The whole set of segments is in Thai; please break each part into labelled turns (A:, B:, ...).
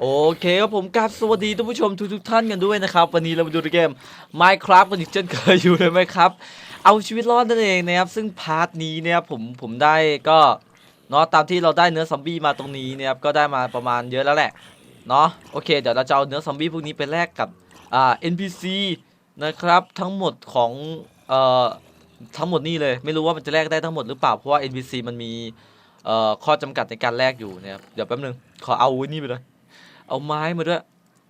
A: โอเคครับผมกราบสวัสดีท่านผู้ชมทุกทุกท่านกันด้วยนะครับ วันนี้เรามาดูเกม Minecraft กันอีกเช่นเคยอยู่เลยไหมครับ เอาชีวิตรอดนั่นเองนะครับ ซึ่งพาร์ทนี้เนี่ยผมผมได้ก็เนาะตามที่เราได้เนื้อซอมบี้มาตรงนี้นะครับก็ได้มาประมาณเยอะแล้วแหละเนาะโอเค เดี๋ยวเราจะเอาเนื้อซอมบี้พวกนี้ไปแลกกับอ่า NPC นะครับทั้งหมดของเอ่อทั้งหมดนี่เลย ไม่รู้ว่ามันจะแลกได้ทั้งหมดหรือเปล่าเพราะว่า NPC มันมีเอ่อข้อจำกัดในการแลกอยู่นะครับเดี๋ยวแป๊บนึงขอเอาไอ้นี่ไปเลย เอาไม้มาด้วย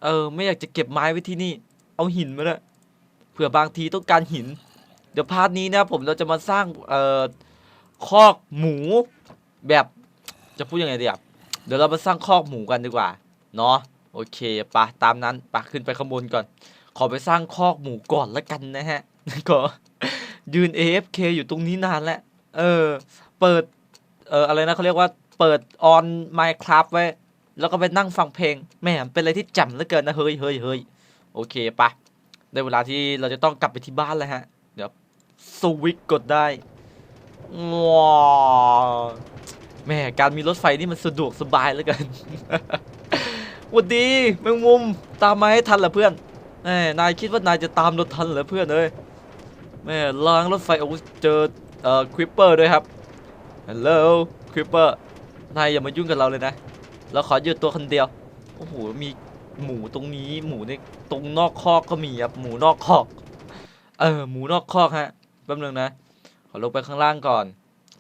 A: เออ ไม่อยากจะเก็บไม้ไว้ที่นี่ เอาหินมาด้วยเผื่อบางทีต้องการหิน เดี๋ยวพาร์ทนี้นะครับผมเราจะมาสร้างเอ่อคอกหมูแบบจะพูดยังไงดีอะเดี๋ยวเรามาสร้างคอกหมูกันดีกว่า เนาะโอเคปะตามนั้นปะขึ้นไปข้างบนก่อน ขอไปสร้างคอกหมูก่อนละกันนะฮะก็ยืน AFK อยู่ตรงนี้นานแล้ว เออ เปิด เอออะไรนะเขาเรียกว่า เปิดออน Minecraft ไว้ แล้วก็ไปนั่งฟังเพลงแหม่เป็นอะไรที่จ่มเหลือเกินนะเฮ้ยเฮ้ยเฮ้ยโอเคปะได้เวลาที่เราจะต้องกลับไปที่บ้านแล้วฮะ เดี๋ยวสวิตช์กดได้ว้าวแม่การมีรถไฟนี่มันสะดวกสบายเหลือเกินหวัดดีแมงมุมตามมาให้ทันเหรอเพื่อนแหมนายคิดว่านายจะตามรถทันเหรอเพื่อนเอ้ยแม่รางรถไฟโอ้เจอเอ่อควิปเปอร์ด้วยครับฮัลโหลควิปเปอร์นายอย่ามายุ่งกับเราเลยนะ เราขอหยุดตัวคนเดียว โอ้โห มีหมูตรงนี้ หมูในตรงนอกคอกก็มีครับ หมูนอกคอก เออ หมูนอกคอกฮะ แป๊บนึงนะ ขอลงไปข้างล่างก่อน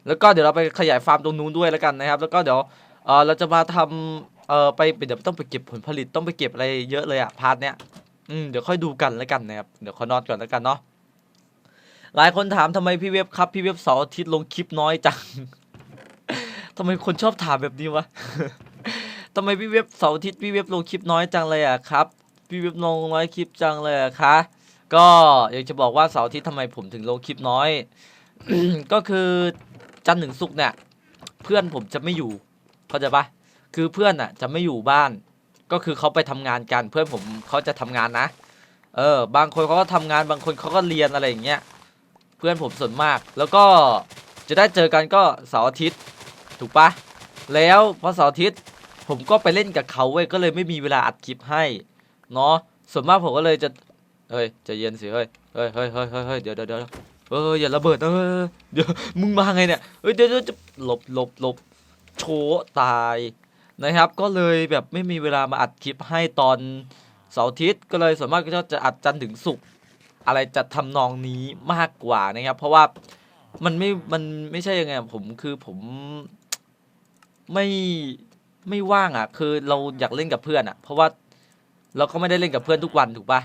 A: แล้วก็เดี๋ยวเราไปขยายฟาร์มตรงนู้นด้วยแล้วกันนะครับ แล้วก็เดี๋ยว เออเราจะมาทำเออไปเดี๋ยวต้องไปเก็บผลผลิต ต้องไปเก็บอะไรเยอะเลยอะพาร์ทเนี้ย อืม เดี๋ยวค่อยดูกันแล้วกันนะครับ เดี๋ยวขอนอนก่อนแล้วกันเนาะ หลายคนถามทำไมพี่เว็บครับ พี่เว็บเสาร์อาทิตย์ลงคลิปน้อยจังทำไมคนชอบถามแบบนี้วะ ทำไมพี่เว็บเสาร์อาทิตย์พี่เว็บลงคลิปน้อยจังเลยอะครับพี่เว็บลงน้อยคลิปจังเลยอะคะก็อยากจะบอกว่าเสาร์อาทิตย์ทำไมผมถึงลงคลิปน้อย ก็คือจันทร์ถึงศุกร์เนี่ย เพื่อนผมจะไม่อยู่เข้าใจปะคือเพื่อนอะ จะไม่อยู่บ้าน ก็คือเขาไปทำงานกัน เพื่อนผมเขาจะทำงานนะเออ บางคนเขาก็ทำงานบางคนเขาก็เรียนอะไรอย่างเงี้ยเพื่อนผมส่วนมาก แล้วก็จะได้เจอกันก็เสาร์อาทิตย์ ถูกปะแล้วพอเสาร์อาทิตย์ ผมก็ไปเล่นกับเขาเว้ยก็เลยไม่มีเวลาอัดคลิปให้เนาะส่วนมากผมก็เลยจะเฮ้ยจะเย็นสิเฮ้ยเฮ้ยเฮ้ยเฮ้ยเฮ้ยเดี๋ยวเดี๋ยวเดี๋ยวเอออย่าระเบิดนะเออเดี๋ยวมึงมาไงเนี่ยเฮ้ยเดี๋ยวเดี๋ยวจะหลบหลบหลบโชว์ตายนะครับ ก็เลยแบบไม่มีเวลามาอัดคลิปให้ตอนเสาร์อาทิตย์ก็เลยส่วนมากก็จะอัดจันทร์ถึงศุกร์อะไรจะทำนองนี้มากกว่านะครับ เพราะว่ามันไม่มันไม่ใช่ยังไงผมคือผมไม่ ไม่ว่างอะ คือเราอยากเล่นกับเพื่อนอะ เพราะว่าเราก็ไม่ได้เล่นกับเพื่อนทุกวันถูกปะ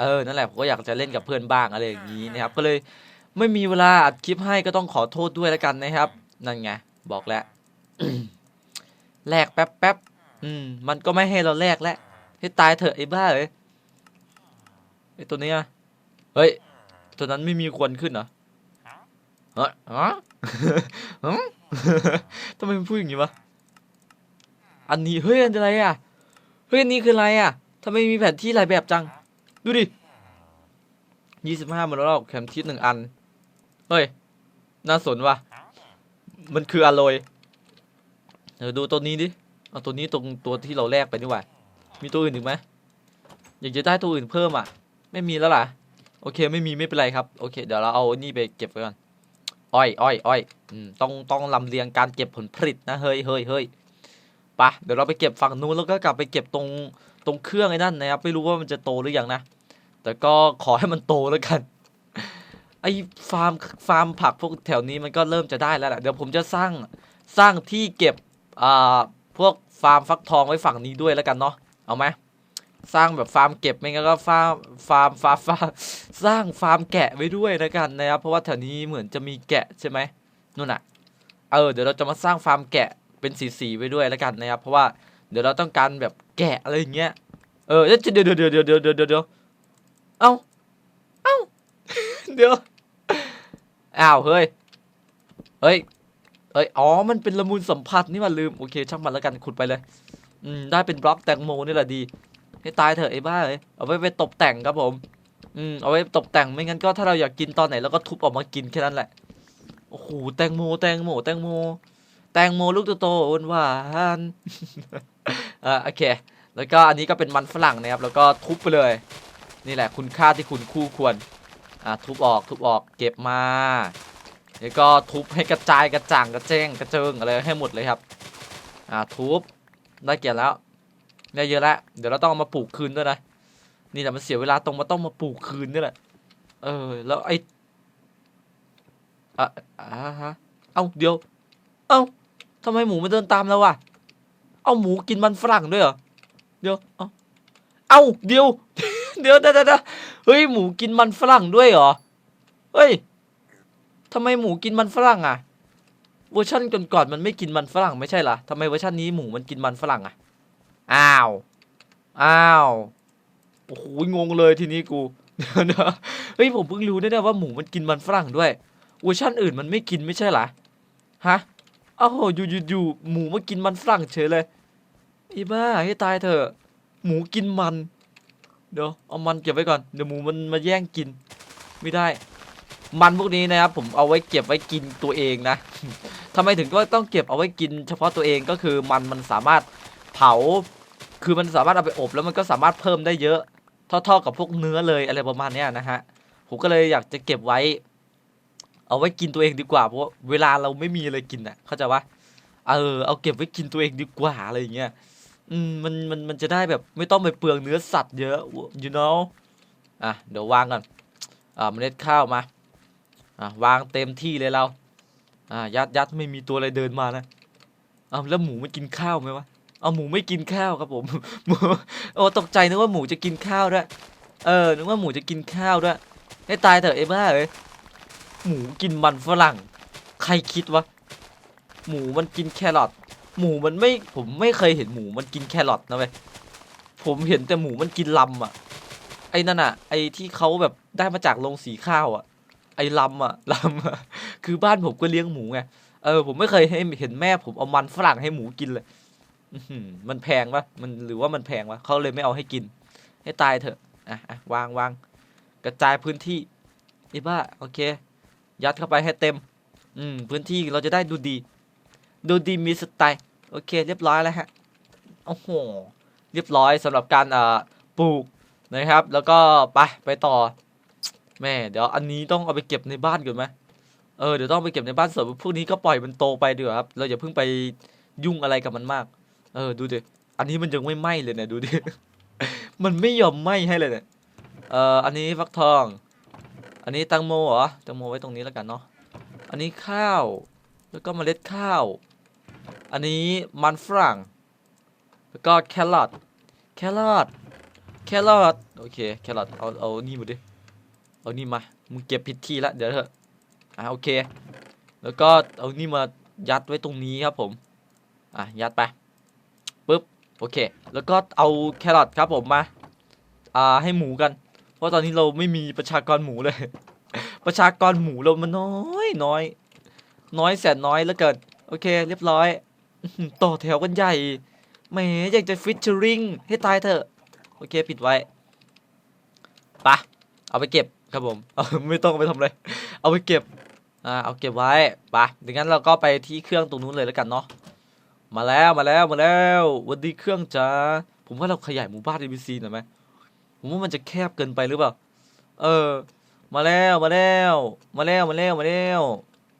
A: เออนั่นแหละผมก็อยากจะเล่นกับเพื่อนบ้างอะไรอย่างนี้นะครับ ก็เลยไม่มีเวลาอัดคลิปให้ก็ต้องขอโทษด้วยแล้วกันนะครับ นั่นไงบอกแล้วแลกแป๊บแป๊บอืม มันก็ไม่ให้เราแลกแล้วให้ตายเถอะไอ้บ้าเอ้ยไอ้ตัวนี้เฮ้ยตัวนั้นไม่มีควันขึ้นเหรอเฮ้ยฮะฮะทำไมมันพูดอย่างนี้วะ อันนี้เฮ้ยอันอะไรอะเฮ้ยอันนี้คืออะไรอะทำไมมีแผนที่หลายแบบจัง ดูดิยี่สิบห้ามันแล้วแคมทิศหนึ่งอัน เฮ้ย น่าสนว่ะ มันคืออโลยเดี๋ยวดูตัวนี้ดิ เอาตัวนี้ตรงตัวที่เราแลกไปดีกว่ามีตัวอื่นอีกไหมอยากจะได้ตัวอื่นเพิ่มอะ ไม่มีแล้วล่ะ โอเคไม่มีไม่เป็นไรครับ โอเค เดี๋ยวเราเอานี่ไปเก็บไว้ก่อน อ้อยอ้อยอ้อยอืมต้องต้องลำเลียงการเก็บผลผลิตนะ เฮ้ยเฮ้ยเฮ้ย ปะเดี๋ยวเราไปเก็บฝั่งนู้นแล้วก็กลับไปเก็บตรงตรงเครื่องไอ้นั่นนะครับไม่รู้ว่ามันจะโตหรือยังนะ แต่ก็ขอให้มันโตแล้วกันไอ้ฟาร์มฟาร์มผักพวกแถวนี้มันก็เริ่มจะได้แล้วแหละเดี๋ยวผมจะสร้างสร้างที่เก็บอ่าพวกฟาร์มฟักทองไว้ฝั่งนี้ด้วยแล้วกันเนาะเอาไหมสร้างแบบฟาร์มเก็บไม่งั้นก็ฟาร์มฟาร์มฟาร์มฟาร์มสร้างฟาร์มแกะไว้ด้วยนะกันนะครับเพราะว่าแถวนี้เหมือนจะมีแกะใช่ไหมนู่นน่ะเออเดี๋ยวเราจะมาสร้างฟาร์มแกะ เป็นสีๆไปด้วยแล้วกันนะครับ เพราะว่าเดี๋ยวเราต้องการแบบแกะอะไรอย่างเงี้ย เออเดี๋ยวเดี๋ยวเดี๋ยวเดี๋ยวเดี๋ยวเดี๋ยวเอ้า เอ้า เดี๋ยว อ้าว เฮ้ย เฮ้ย เฮ้ย อ๋อ มันเป็นละมุนสัมผัสนี่มันลืม โอเค ช่างมันแล้วกัน ขุดไปเลย อืม ได้เป็นบล็อกแตงโมนี่แหละดีให้ตายเถอะไอ้บ้าเลยเอาไว้ไปตกแต่งครับผม อืม เอาไว้ตกแต่ง ไม่งั้นก็ถ้าเราอยากกินตอนไหนเราก็ทุบออกมากินแค่นั้นแหละ โอ้โห แตงโม แตงโม แตงโม แตงโมลูกโตๆหวานอ่าโอเค แล้วก็อันนี้ก็เป็นมันฝรั่งนะครับ แล้วก็ทุบไปเลย นี่แหละคุณค่าที่คุณคู่ควร อ่าทุบออกทุบออกเก็บมา แล้วก็ทุบให้กระจายกระจ่างกระเจ้งกระเจิงอะไรให้หมดเลยครับ อ่าทุบได้เกียวแล้วได้เยอะแล้ว เดี๋ยวเราต้องเอามาปลูกคืนด้วยนะ นี่แหละมันเสียเวลาตรงมาต้องมาปลูกคืนนี่แหละ เออ แล้วไอ้อะอ่าฮะ เอ้าเดี๋ยว เอ้า ทำไมหมูมันเดินตามแล้ววะเอาหมูกินมันฝรั่งด้วยเหรอ เดี๋ยว เอ้าเอาเดี๋ยว เดี๋ยวเดี๋ยวเดี๋ยวเฮ้ย หมูกินมันฝรั่งด้วยเหรอ เฮ้ยทำไมหมูกินมันฝรั่งอะ เวอร์ชันก่อนๆมันไม่กินมันฝรั่งไม่ใช่เหรอทำไมเวอร์ชันนี้หมูมันกินมันฝรั่งอะ อ้าว อ้าว โอ้โห งงเลยทีนี้กูเดี๋ยวนะเฮ้ยผมเพิ่งรู้ได้เนี่ยว่าหมูมันกินมันฝรั่งด้วย เวอร์ชันอื่นมันไม่กินไม่ใช่เหรอ ฮะ อ้าวอยู่อยู่อยู่หมูมากินมันฝรั่งเฉยเลยอีบ้าให้ตายเถอะหมูกินมัน เดี๋ยวเอามันเก็บไว้ก่อนเดี๋ยวหมูมันมาแย่งกิน ไม่ได้ มันพวกนี้นะครับผมเอาไว้เก็บไว้กินตัวเองนะทำไมถึงก็ต้องเก็บเอาไว้กิน เฉพาะตัวเองก็คือมันมันสามารถเผา คือมันสามารถเอาไปอบแล้วมันก็สามารถเพิ่มได้เยอะเท่าๆกับพวกเนื้อเลยอะไรประมาณนี้นะฮะผมก็เลยอยากจะเก็บไว้ เอาไว้กินตัวเองดีกว่าเพราะเวลาเราไม่มีอะไรกินอะ เข้าใจปะเออเอาเก็บไว้กินตัวเองดีกว่าอะไรอย่างเงี้ยอืมมันมันมันจะได้แบบไม่ต้องไปเปลืองเนื้อสัตว์เยอะ you know อะเดี๋ยววางก่อนอ่าเมล็ดข้าวมาอะวางเต็มที่เลยเราอ่ายัดยัดไม่มีตัวอะไรเดินมานะเอาแล้วหมูมันกินข้าวไหมวะเอาหมูไม่กินข้าวครับผมหมูโอ้ตกใจนึกว่าหมูจะกินข้าวด้วยเออนึกว่าหมูจะกินข้าวด้วยให้ตายเถอะเอ้บ้าเอ้ย หมูกินมันฝรั่ง ใครคิดวะ หมูมันกินแครอท หมูมันไม่ผมไม่เคยเห็นหมูมันกินแครอทนะเว้ย ผมเห็นแต่หมูมันกินลำอะ ไอ้นั่นอะ ไอ้ที่เขาแบบได้มาจากโรงสีข้าวอะ ไอ้ลำอะลำอะ คือบ้านผมก็เลี้ยงหมูไง เออผมไม่เคยให้เห็นแม่ผมเอามันฝรั่งให้หมูกินเลยมันแพงปะมันหรือว่ามันแพงวะเขาเลยไม่เอาให้กิน ให้ตายเถอะ อะอะวางวางกระจายพื้นที่ไอ้บ้าโอเค ยัดเข้าไปให้เต็ม อืม พื้นที่เราจะได้ดูดี ดูดีมีสไตล์ โอเค เรียบร้อยแล้วฮะ โอ้โห เรียบร้อยสำหรับการอ่าปลูกนะครับ แล้วก็ไปไปต่อ แม่ เดี๋ยวอันนี้ต้องเอาไปเก็บในบ้านก่อนไหมเออ เดี๋ยวต้องไปเก็บในบ้านส่วนพวกนี้ก็ปล่อยมันโตไปดีกว่าครับ เราอย่าเพิ่งไปยุ่งอะไรกับมันมาก เออ ดูดิ อันนี้มันยังไม่ไหม้เลยเนี่ยดูดิ มันไม่ยอมไหม้ให้เลยเนี่ยเอ่อ อันนี้ฟักทอง อันนี้ตังโมเหรอแตังโมไว้ตรงนี้แล้วกันเนาะอันนี้ข้าวแล้วก็เมล็ดข้าว อันนี้มันฝรั่ง แล้วก็แครอทแครอทแครอทโอเคแครอทเอาเอานี่มาดิเอานี่มามึงเก็บผิดที่ละเดี๋ยวเถอะอะโอเค แล้วก็เอานี่มายัดไว้ตรงนี้ครับผมอะยัดไปปึ๊บโอเค แล้วก็เอาแครอทครับผมมาอ่าให้หมูกัน เพราะตอนนี้เราไม่มีประชากรหมูเลย ประชากรหมูเรามันน้อยน้อย น้อยแสนน้อยเหลือเกินโอเค เรียบร้อย ต่อแถวกันใหญ่แหมอยากจะฟิชเชอริงให้ตายเถอะโอเคปิดไว้ปะเอาไปเก็บครับผมเอาไม่ต้องไปทำอะไร เอาไปเก็บอ่าเอาเก็บไว้ปะดังนั้นเราก็ไปที่เครื่องตรงนู้นเลยแล้วกันเนาะมาแล้วมาแล้วมาแล้ววันดีเครื่องจ้าผมว่าเราขยายหมู่บ้าน ABC หน่อยไหม ผมว่ามันจะแคบเกินไปหรือเปล่า เออ มาแล้วมาแล้ว มาแล้วมาแล้วมาแล้ว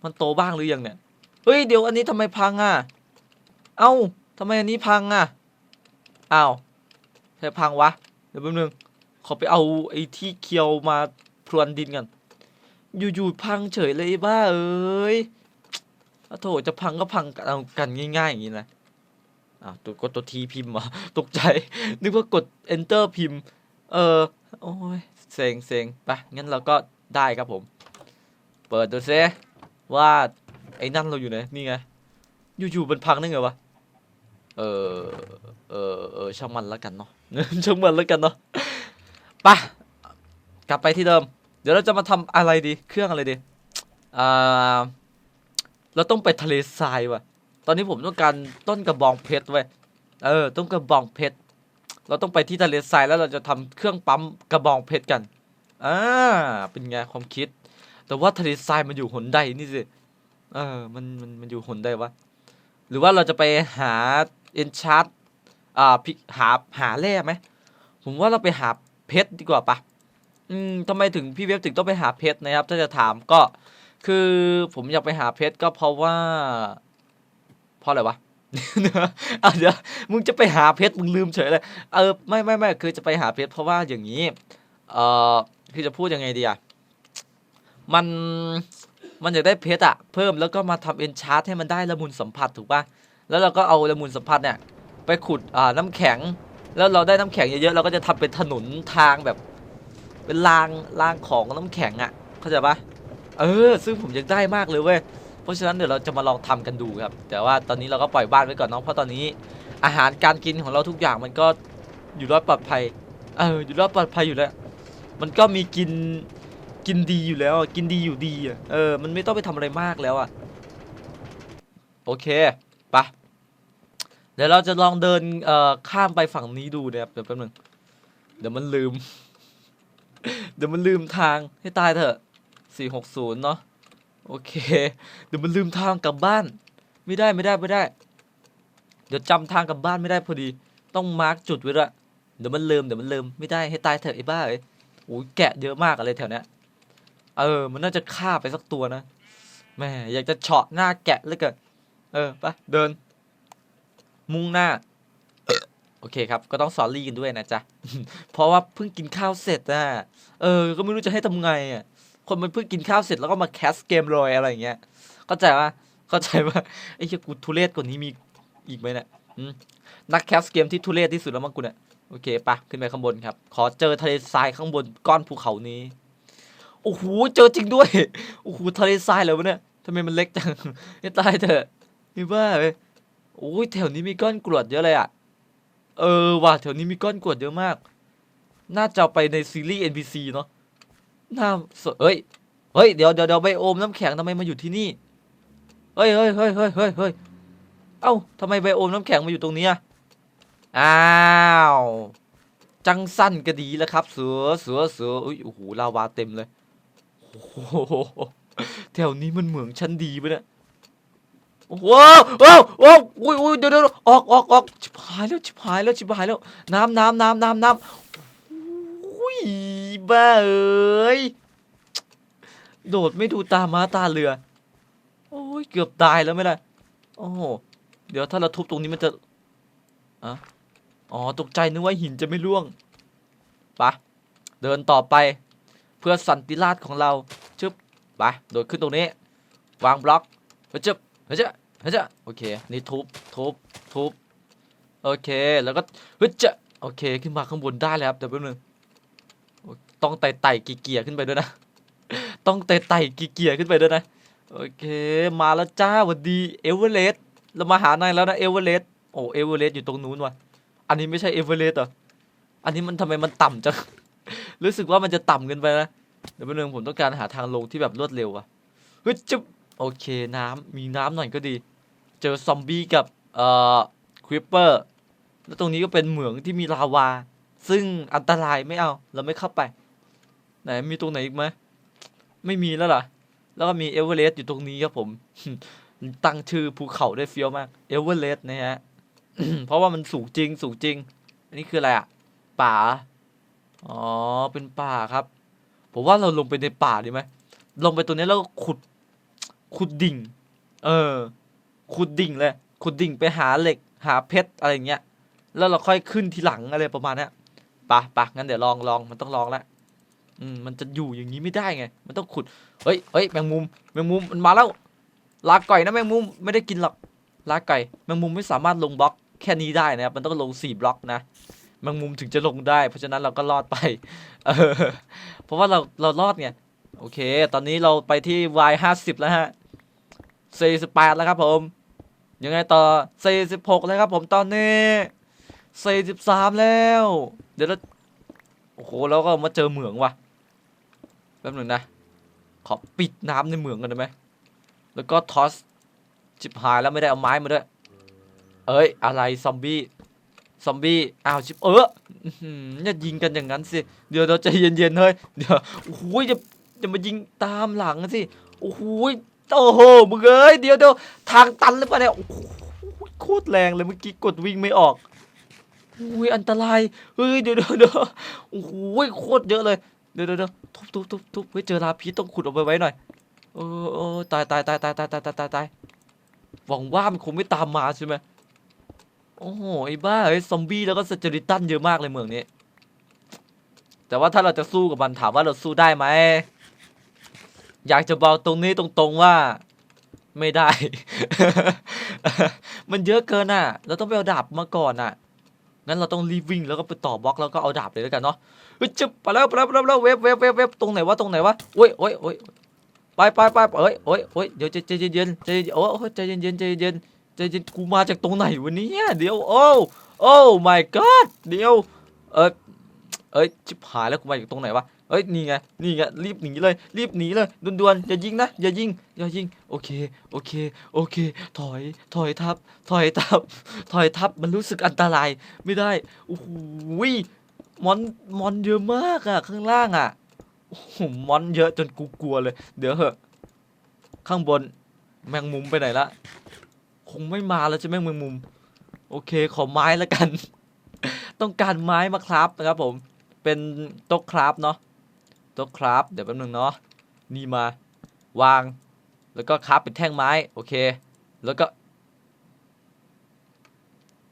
A: มันโตบ้างหรือยังเนี่ย เฮ้ยเดี๋ยวอันนี้ทำไมพังอะ เอ้าทำไมอันนี้พังอะอ้าวใช่พังวะ เดี๋ยวแป๊บนึง ขอไปเอาไอ้ที่เคียวมาพรวนดินกัน อยู่ๆพังเฉยเลยบ้าเอ้ยโอ้โถจะพังก็พังกันเอากันง่ายๆอย่างนี้นะอ้าวตัวกดตัวทีพิมพ์เหรอตกใจ นึกว่ากด enter พิมพ์ เออ โอ้ยเซ็งเซ็งไปงั้นเราก็ได้ครับผม เปิดดูซิว่า ไอ้นั่นเราอยู่ไหนนี่ไง อยู่ๆมันพังได้ไงวะ เออเออเออช่างมันแล้วกันเนาะ ช่างมันแล้วกันเนาะไปกลับไปที่เดิม เดี๋ยวเราจะมาทำอะไรดี เครื่องอะไรดีอ่าเราต้องไปทะเลทรายว่ะ ตอนนี้ผมต้องการต้นกระบองเพชรไว้ยเออ ต้นกระบองเพชร เราต้องไปที่ทะเลทรายแล้วเราจะทำเครื่องปั๊มกระบองเพชรกันอ่าเป็นไงความคิด แต่ว่าทะเลทรายมันอยู่หนใดนี่สิเออมันมันมันอยู่หนใดวะหรือว่าเราจะไปหาเอนชาร์ตอ่าพิหาหาแร่ไหมผมว่าเราไปหาเพชรดีกว่าปะอืมทำไมถึงพี่เว็บถึงต้องไปหาเพชรนะครับ ถ้าจะถามก็คือผมอยากไปหาเพชรก็เพราะว่า เพราะอะไรวะ เดี๋ยวมึงจะไปหาเพชรมึงลืมเฉยเลยเออไม่ไม่ไม่คือจะไปหาเพชรเพราะว่าอย่างนี้ เออคือจะพูดยังไงดีอะมันมันอยากได้เพชรอะเพิ่มแล้วก็มาทำเอนชาร์ตให้มันได้ละมุนสัมผัสถูกปะแล้วเราก็เอาละมุนสัมผัสเนี่ย ไปขุดอ่าน้ำแข็ง แล้วเราได้น้ำแข็งเยอะๆเราก็จะทำเป็นถนนทางแบบ เป็นรางรางของน้ำแข็งอะเข้าใจปะเออ ซึ่งผมอยากได้มากเลยเว้ย เพราะฉะนั้นเดี๋ยวเราจะมาลองทำกันดูครับ แต่ว่าตอนนี้เราก็ปล่อยบ้านไว้ก่อนเนาะเพราะตอนนี้อาหารการกินของเราทุกอย่างมันก็อยู่รอดปลอดภัยเอออยู่รอดปลอดภัยอยู่แล้ว มันก็มีกินกินดีอยู่แล้วกินดีอยู่ดีอะเออมันไม่ต้องไปทำอะไรมากแล้วอะโอเคไปะเดี๋ยวเราจะลองเดินเอ่อข้ามไปฝั่งนี้ดูนะครับเดี๋ยวแป๊บนึงเดี๋ยวมันลืม เดี๋ยวมันลืมทางให้ตายเถอะสี่หกศูนย์เนาะ โอเค เดี๋ยวมันลืมทางกลับบ้าน ไม่ได้ไม่ได้ไม่ได้ เดี๋ยวจำทางกลับบ้านไม่ได้พอดี ต้องมาร์กจุดไว้ด้วยเดี๋ยวมันลืมเดี๋ยวมันลืมไม่ได้ให้ตายเถอะไอ้บ้าเอ้ยโอ้ยแกะเยอะมากอะไรแถวเนี้ยเออ มันน่าจะฆ่าไปสักตัวนะแม่อยากจะเฉาะหน้าแกะเลยเกินเออไปเดิน มุ่งหน้าโอเคครับ ก็ต้องสอนรีกันด้วยนะจ๊ะ เพราะว่าเพิ่งกินข้าวเสร็จอะ เออ ก็ไม่รู้จะให้ทำไงอะ คนมันเพิ่งกินข้าวเสร็จแล้วก็มาแคสเกมรอยอะไรอย่างเงี้ยเข้าใจว่าเข้าใจว่าไอ้เหี้ยกูทุเรศกว่านี้มีอีกไหมเนี่ยนักแคสเกมที่ทุเรศที่สุดแล้วมั้งกูเนี่ยโอเคปะขึ้นไปข้างบนครับ ขอเจอทะเลทรายข้างบนก้อนภูเขานี้โอ้โหเจอจริงด้วยโอ้โหทะเลทรายเลยวะเนี่ยทำไมมันเล็กจังให้ตายเถอะมีบ้าเลยโอ้ยแถวนี้มีก้อนกรวดเยอะเลยอะเออว่ะแถวนี้มีก้อนกรวดเยอะมาก น่าจะไปในซีรีส์ NPC เนาะ น่าสเฮ้ยเฮ้ยเดี๋ยวเดี๋ยวเดี๋ยวไบโอมน้ำแข็งทำไมมาอยู่ที่นี่เฮ้ยเฮ้ยเฮ้ยเฮ้ยเฮ้ยเฮ้ยเอ้าทำไมไบโอมน้ำแข็งมาอยู่ตรงนี้อ้าวจังสั้นก็ดีแล้วครับ เสือเสือเสืออุ้ยโอ้โหลาวาเต็มเลยโอ้โหแถวนี้มันเหมืองชั้นดีไปะเนี่ยโอ้โหโอ้โหอุ้ยอุ้ยเดี๋ยวเดี๋ยวออกออกออกชิบหายแล้วชิบหายแล้วชิบหายแล้ว น้ำน้ำน้ำน้ำน้ำ บ้าเอ้ย โดดไม่ดูตามาตาเรือ โอ้ย เกือบตายแล้วไม่ละโอ้โห เดี๋ยวถ้าเราทุบตรงนี้มันจะอะอ๋อ ตกใจนึกว่าหินจะไม่ร่วงปะเดินต่อไป เพื่อสันติราษของเราชึบไปโดดขึ้นตรงนี้ วางบล็อกเฮ้ยจึบเฮ้ยจะเฮ้ยจะโอเค นี่ทุบ ทุบ ทุบ โอเค แล้วก็เฮ้ยจะโอเค ขึ้นมาข้างบนได้แล้วครับเดี๋ยวแป๊บนึง ต้องไต่ไต่กีเกียร์ขึ้นไปด้วยนะ ต้องไต่ไต่กีเกียร์ขึ้นไปด้วยนะ โอเค มาแล้วจ้าวัดดีเอเวอเรสต์เรามาหานายแล้วนะเอเวอเรสต์โอ้เอเวอเรสต์อยู่ตรงนู้นว่ะ อันนี้ไม่ใช่เอเวอเรสต์เหรออันนี้มันทำไมมันต่ำจัง รู้สึกว่ามันจะต่ำเกินไปนะ เดี๋ยวแป๊บนึงผมต้องการหาทางลงที่แบบรวดเร็วอะเฮ้ยจุ๊บโอเคน้ำมีน้ำหน่อยก็ดี เจอซอมบี้กับเอ่อควิปเปอร์ แล้วตรงนี้ก็เป็นเหมืองที่มีลาวา ซึ่งอันตรายไม่เอา เราไม่เข้าไป นมีตรงไหนอีกไหมไม่มีแล้วเหรอแล้วก็มีเอเวอเรสต์อยู่ตรงนี้ครับผม ตั้งชื่อภูเขาได้เฟี้ยวมากเอเวอเรสต์นะฮะเพราะว่ามันสูงจริงสูงจริง อันนี้คืออะไรอะ ป่า อ๋อ เป็นป่าครับ ผมว่าเราลงไปในป่าดีไหม ลงไปตัวนี้แล้วก็ขุด ขุดดิ่ง เออ ขุดดิ่งเลย ขุดดิ่งไปหาเหล็ก หาเพชรอะไรอย่างเงี้ย แล้วเราค่อยขึ้นทีหลังอะไรประมาณนี้ยปะปะงั้นเดี๋ยวลองลองมันต้องลองแล้ว อืมมันจะอยู่อย่างนี้ไม่ได้ไง มันต้องขุด เฮ้ยเฮ้ยแมงมุม แมงมุมมันมาแล้ว ลาก่อยนะแมงมุมไม่ได้กินหรอก ลาไก่แมงมุมไม่สามารถลงบล็อกแค่นี้ได้นะครับ มันต้องลงสี่บล็อกนะ แมงมุมถึงจะลงได้ เพราะฉะนั้นเราก็รอดไป เออ เพราะว่าเราเรารอดไง โอเค ตอนนี้เราไปที่ y ห้าสิบแล้วฮะสี่สิบแปดแล้วครับผม ยังไงต่อสี่สิบหกแล้วครับผมตอนนี้สี่สิบสามแล้ว เดี๋ยวเราโอ้โหแล้วก็มาเจอเหมืองว่ะ แป๊บหนึ่งนะ ขอปิดน้ำในเหมืองกันได้ไหม แล้วก็ทอสจิบหายแล้วไม่ได้เอาไม้มาด้วย เอ้ย อะไรซอมบี้ ซอมบี้ อ้าวชิบเอออื้อหืออย่ายิงกันอย่างนั้นสิ เดี๋ยวเราใจเย็นๆเฮ้ย เดี๋ยว โอ้โหจะจะมายิงตามหลังสิ โอ้โหโอ้โห มึงเอ้ย เดี๋ยวเดี๋ยวทางตันหรือเปล่าเนี่ย โอ้โหโคตรแรงเลยเมื่อกี้กดวิ่งไม่ออกอุ้ยอันตราย เฮ้ยเดี๋ยวเดี๋ยวโอ้โหโคตรเยอะเลย เดี๋ยวเดี๋ยว ทุบทุบทุบทุบเฮ้ยเจอลาพิษต้องขุดเอาไปไว้หน่อยเออเออตายตายตายตายตายตายตายตายตายหวังว่ามันคงไม่ตามมาใช่ไหมโอ้โหไอ้บ้าเฮ้ซอมบี้แล้วก็สเจริตันเยอะมากเลยเมืองนี้ แต่ว่าถ้าเราจะสู้กับมันถามว่าเราสู้ได้ไหมอยากจะบอกตรงนี้ตรงๆว่า ไม่ได้ มันเยอะเกินอะ เราต้องไปเอาดาบมาก่อนอะ งั้นเราต้องรีบวิ่งแล้วก็ไปต่อบล็อกแล้วก็เอาดาบเลยแล้วกันเนาะเฮ้ยจะไปแล้วไปแล้วไปแล้วไปแล้วเว็บเว็บเว็บเวฟตรงไหนวะตรงไหนวะโอ้ยโอ้ยโอ้ยไปไปไปเอ้ยโอ้ยโอ้ยเดี๋ยวใจเย็นใจเย็นโอ้ยใจเย็นเย็นใจเย็นใจเย็นกูมาจากตรงไหนวะเนี่ยเดี๋ยวโอ้โอ้ my god เดี๋ยวเอ้ยเอ้ยชิบหายแล้วกูมาจากตรงไหนวะ เอ้ยนี่ไงนี่ไงรีบหนีเลย รีบหนีเลยด่วนๆอย่ายิงนะอย่ายิงอย่ายิงโอเคโอเคโอเค ถอยถอยทับ ถอยทับ ถอยทับมันรู้สึกอันตรายไม่ได้โอ้โหยมอนมอนเยอะมากอะข้างล่างอะโอ้โหมอนเยอะจนกูกลัวเลย เดี๋ยวเหอะข้างบนแมงมุมไปไหนละคงไม่มาแล้วใช่ไหมแมงมุม โอเคขอไม้แล้วกัน ต้องการไม้มาครับนะครับผมเป็นโต๊ะครับเนาะ ต๊ะครับ เดี๋ยวแป๊บนึงเนาะนี่มาวาง แล้วก็ครับเป็นแท่งไม้โอเค แล้วก็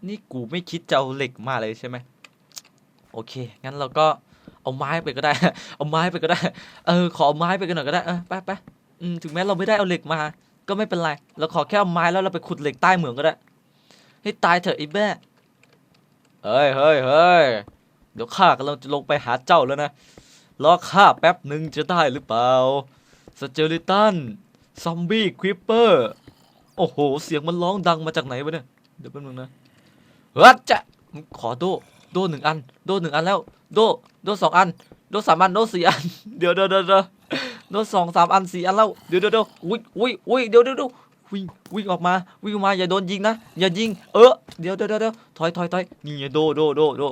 A: นี่กูไม่คิดจะเอาเหล็กมาเลยใช่ไหมโอเค งั้นเราก็เอาไม้ไปก็ได้ เอาไม้ไปก็ได้ เออ ขอเอาไม้ไปกันหน่อยก็ได้ เออ ไปไปถึงแม้เราไม่ได้เอาเหล็กมา ก็ไม่เป็นไร เราขอแค่เอาไม้แล้วเราไปขุดเหล็กใต้เหมืองก็ได้ ให้ตายเถอะไอ้แบ้เฮ้ยเฮ้ยเฮ้ยเดี๋ยวข้ากำลังจะลงไปหาเจ้าแล้วนะ รอข้าแป๊บหนึ่งจะได้หรือเปล่าสเจอริตัน ซอมบี้ควิปเปอร์ โอ้โห เสียงมันร้องดังมาจากไหนวะเนี่ย เดี๋ยวแป๊บนึงนะเฮ้ยจะขอโด โดหนึ่งอัน โดหนึ่งอันแล้ว โด โดสองอัน โดสามอัน โดสี่อัน เดี๋ยวเดี๋ยวเดี๋ยวโดสองสามอันสี่อันแล้ว เดี๋ยวเดี๋ยวเดี๋ยวอุ้ยอุ้ยอุ้ยเดี๋ยวเดี๋ยวเดี๋ยววิ่งวิ่งออกมา วิ่งมา อย่าโดนยิงนะ อย่ายิง เออ เดี๋ยวเดี๋ยวเดี๋ยวถอยถอยถอยนี่โด โด โด โด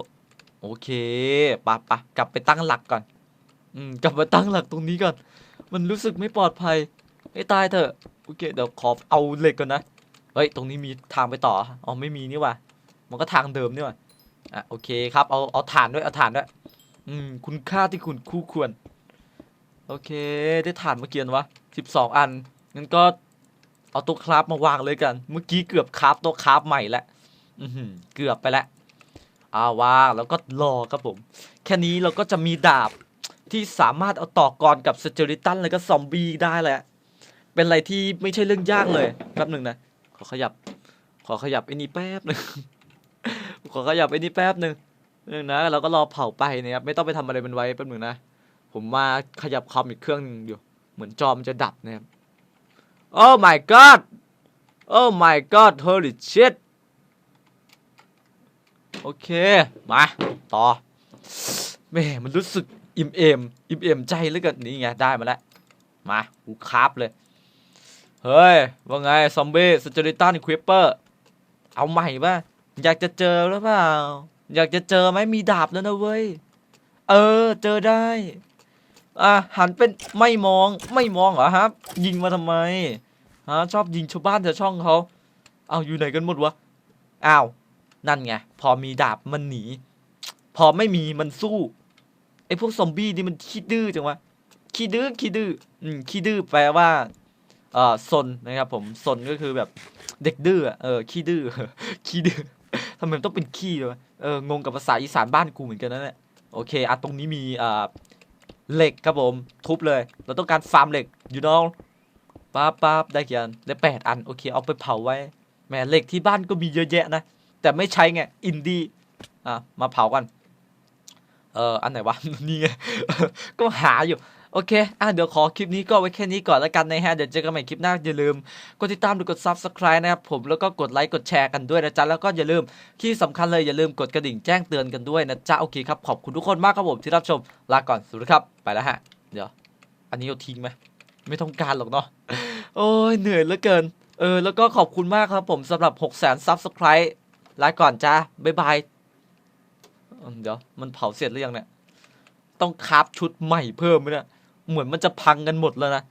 A: โอเคปะปะกลับไปตั้งหลักก่อน อืมกลับมาตั้งหลักตรงนี้ก่อน มันรู้สึกไม่ปลอดภัยให้ตายเถอะโอเคเดี๋ยวขอเอาเหล็กก่อนนะเฮ้ยตรงนี้มีทางไปต่ออ๋อไม่มีนี่ว่ะมันก็ทางเดิมนี่ว่ะอะโอเคครับเอาเอาถ่านด้วยเอาถ่านด้วยอืมคุณค่าที่คุณคู่ควร โอเค ได้ถ่านเมื่อกี้นวะสิบสองอันงั้นก็เอาต๊ะคราฟมาวางเลยกัน เมื่อกี้เกือบคราฟต๊ะคราฟใหม่แล้วอือหือเกือบไปแล้วอ่าวางแล้วก็รอครับผม แค่นี้เราก็จะมีดาบ ที่สามารถเอาต่อกรกับสเจอริตันแล้วก็ซอมบี้ได้แหละ เป็นอะไรที่ไม่ใช่เรื่องยากเลยแป๊บหนึ่งนะ ขอขยับ ขอขยับไอ้นี่แป๊บหนึ่งขอขยับไอ้นี่แป๊บหนึ่งหนึ่งนะเราก็รอเผาไปนะครับไม่ต้องไปทำอะไรมันไว้แป๊บหนึ่งนะ ผมมาขยับคอมอีกเครื่องหนึงอยู่ เหมือนจอมนจะดับนะครับ Oh my god Oh my god holy shit โอเค มา ต่อแม่มันรู้สึก อิ่มเอมอิ่มเอมใจเหลือกินนี่ไงได้มาแล้วมากูคราบเลย เฮ้ย ว่าไง ซอมบี้สเจอริตันควิปเปอร์ เอาใหม่ป่ะ อยากจะเจอหรือเปล่า อยากจะเจอไหมมีดาบแล้วนะเว้ย เออ เจอได้ อะ หันเป็นไม่มองไม่มองเหรอครับ ยิงมาทำไมฮะชอบยิงชาวบ้านชาวช่องเขาเอาอยู่ไหนกันหมดวะอ้าวนั่นไง พอมีดาบมันหนี พอไม่มีมันสู้ ไอ้พวกซอมบี้นี่มันขี้ดื้อจังวะขี้ดื้อขี้ดื้ออืมขี้ดื้อแปลว่าเอ่อซนนะครับผมซนก็คือแบบเด็กดื้อเออขี้ดื้อขี้ดื้อทำไมมันต้องเป็นขี้ด้วยเอองงกับภาษาอีสานบ้านกูเหมือนกันนะเนี่ยโอเคอะตรงนี้มีอ่าเหล็กครับผมทุบเลย เราต้องการฟาร์มเหล็กอยู่น้องป๊าป๊าได้กี่อันได้แปดอันโอเคเอาไปเผาไว้แหมเหล็กที่บ้านก็มีเยอะแยะนะแต่ไม่ใช้ไงอินดี้อะมาเผากัน เอออันไหนวะนี่ไงก็หาอยู่โอเค อะ เดี๋ยวขอคลิปนี้ก็ไว้แค่นี้ก่อนแล้วกันนะฮะ เดี๋ยวเจอกันใหม่คลิปหน้า อย่าลืม กดติดตามหรือกด subscribe นะครับผม แล้วก็กดไลค์ กดแชร์กันด้วยนะจ๊ะ แล้วก็อย่าลืม ที่สำคัญเลยอย่าลืมกดกระดิ่งแจ้งเตือนกันด้วยนะจ๊ะ โอเคครับ ขอบคุณทุกคนมากครับผมที่รับชม ลาก่อน สวัสดีครับ ไปแล้วฮะ เดี๋ยว อันนี้เอาทิ้งไหม ไม่ต้องการหรอกเนาะ โอ้ย เหนื่อยเหลือเกิน เออ แล้วก็ขอบคุณมากครับผมสำหรับ 6 0 0 0 0 0 subscribe ลาก่อนจ้าบ๊ายบาย เดี๋ยวมันเผาเสร็จหรือยังเนี่ย ต้องคราฟชุดใหม่เพิ่มไหมเนี่ย เหมือนมันจะพังกันหมดแล้วนะ